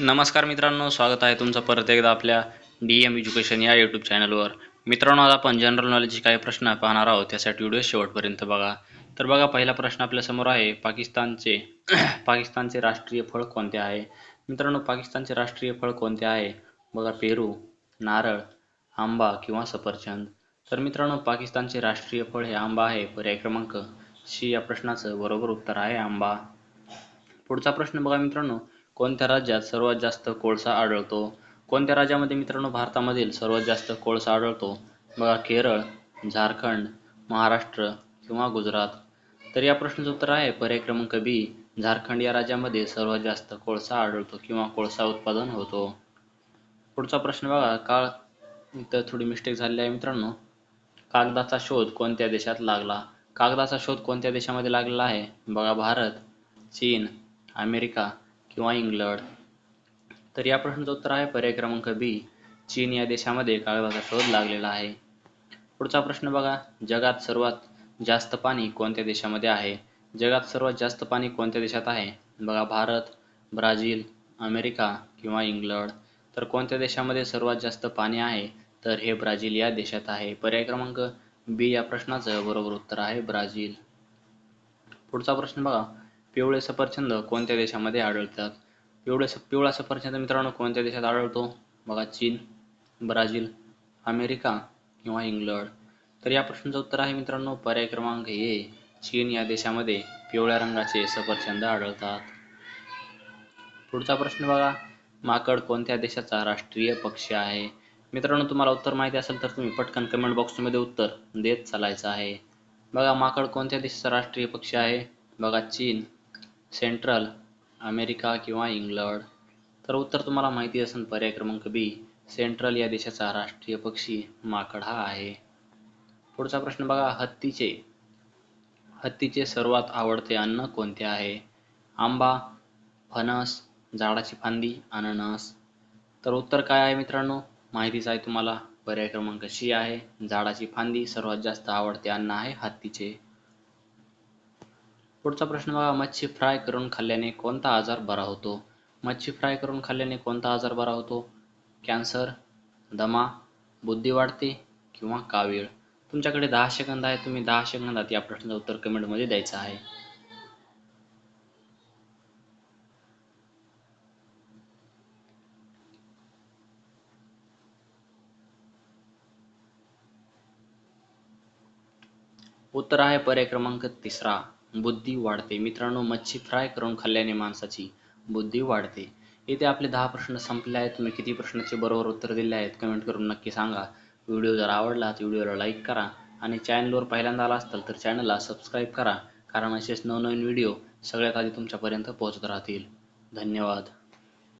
नमस्कार मित्रांनो स्वागत आहे तुमचं परत एकदा आपल्या डी एम एज्युकेशन या यूट्यूब चॅनलवर मित्रांनो आज आपण जनरल नॉलेजचे काही प्रश्न पाहणार आहोत त्यासाठी व्हिडिओ शेवटपर्यंत बघा. तर बघा पहिला प्रश्न आपल्यासमोर आहे पाकिस्तानचे पाकिस्तानचे राष्ट्रीय फळ कोणते आहे? मित्रांनो पाकिस्तानचे राष्ट्रीय फळ कोणते आहे? बघा पेरू नारळ आंबा किंवा सफरचंद. तर मित्रांनो पाकिस्तानचे राष्ट्रीय फळ हे आंबा आहे पर्याय क्रमांक सी या प्रश्नाचं बरोबर उत्तर आहे आंबा. पुढचा प्रश्न बघा मित्रांनो कोणत्या राज्यात सर्वात जास्त कोळसा आढळतो? कोणत्या राज्यामध्ये मित्रांनो भारतामधील सर्वात जास्त कोळसा आढळतो? बघा केरळ झारखंड महाराष्ट्र किंवा गुजरात. तर या प्रश्नाचं उत्तर आहे पर्याय क्रमांक बी झारखंड या राज्यामध्ये सर्वात जास्त कोळसा आढळतो किंवा कोळसा उत्पादन होतो. पुढचा प्रश्न बघा काळ इथं थोडी मिस्टेक झालेली आहे मित्रांनो. कागदाचा शोध कोणत्या देशात लागला? कागदाचा शोध कोणत्या देशामध्ये लागलेला आहे? बघा भारत चीन अमेरिका किंवा इंग्लंड. तर या प्रश्नाचं उत्तर आहे पर्याय क्रमांक बी. चीन या देशामध्ये कागदाचा शोध लागलेला आहे. पुढचा प्रश्न बघा. जगात सर्वात जास्त पाणी कोणत्या देशामध्ये आहे? जगात सर्वात जास्त पाणी कोणत्या देशात आहे? बघा भारत ब्राझील अमेरिका किंवा इंग्लंड. तर कोणत्या देशामध्ये सर्वात जास्त पाणी आहे? तर हे ब्राझील या देशात आहे. पर्याय क्रमांक बी या प्रश्नाचं बरोबर उत्तर आहे ब्राझील. पुढचा प्रश्न बघा. पिवळे सफरचंद कोणत्या देशामध्ये आढळतात? पिवळे स पिवळा सफरचंद मित्रांनो कोणत्या देशात आढळतो? बघा चीन ब्राझील अमेरिका किंवा इंग्लंड. तर या प्रश्नाचं उत्तर आहे मित्रांनो पर्याय क्रमांक ए चीन या देशामध्ये पिवळ्या रंगाचे सफरचंद आढळतात. पुढचा प्रश्न बघा माकड कोणत्या देशाचा राष्ट्रीय पक्षी आहे? मित्रांनो तुम्हाला उत्तर माहिती असेल तर तुम्ही पटकन कमेंट बॉक्समध्ये उत्तर देत चालायचं आहे. बघा माकड कोणत्या देशाचा राष्ट्रीय पक्षी आहे? बघा चीन. सेंट्रल अमेरिका किंवा इंग्लंड. तर उत्तर तुम्हाला माहिती असेल पर्याय क्रमांक बी सेंट्रल या देशाचा राष्ट्रीय पक्षी माकड हा आहे. पुढचा प्रश्न बघा हत्तीचे. हत्तीचे सर्वात आवडते अन्न कोणते आहे? आंबा फणस झाडाची फांदी अननस. तर उत्तर काय आहे मित्रांनो? माहितीच आहे तुम्हाला पर्याय क्रमांक सी आहे. झाडाची फांदी सर्वात जास्त आवडते अन्न आहे हत्तीचे. पुढचा प्रश्न बघा मच्छी फ्राय करून खाल्ल्याने कोणता आजार बरा होतो? मच्छी फ्राय करून खाल्ल्याने कोणता आजार बरा होतो? कॅन्सर दमा बुद्धी वाढते किंवा कावीळ? तुमच्याकडे दहा सेकंद आहे तुम्ही दहा सेकंदात या प्रश्नाचं उत्तर कमेंटमध्ये द्यायचं आहे. उत्तर आहे पर्याय क्रमांक तिसरा. बुद्धी वाढते. मित्रांनो मच्छी फ्राय करून खाल्ल्याने माणसाची बुद्धी वाढते. इथे आपले दहा प्रश्न संपले आहेत. तुम्ही किती प्रश्नाचे बरोबर उत्तर दिले आहेत कमेंट करून नक्की सांगा. व्हिडिओ जर आवडला तर व्हिडिओला लाईक करा आणि चॅनलवर पहिल्यांदा आला असाल तर चॅनलला सबस्क्राईब करा. कारण असेच नवनवीन व्हिडिओ सगळ्यात आधी तुमच्यापर्यंत पोहोचत राहतील. धन्यवाद.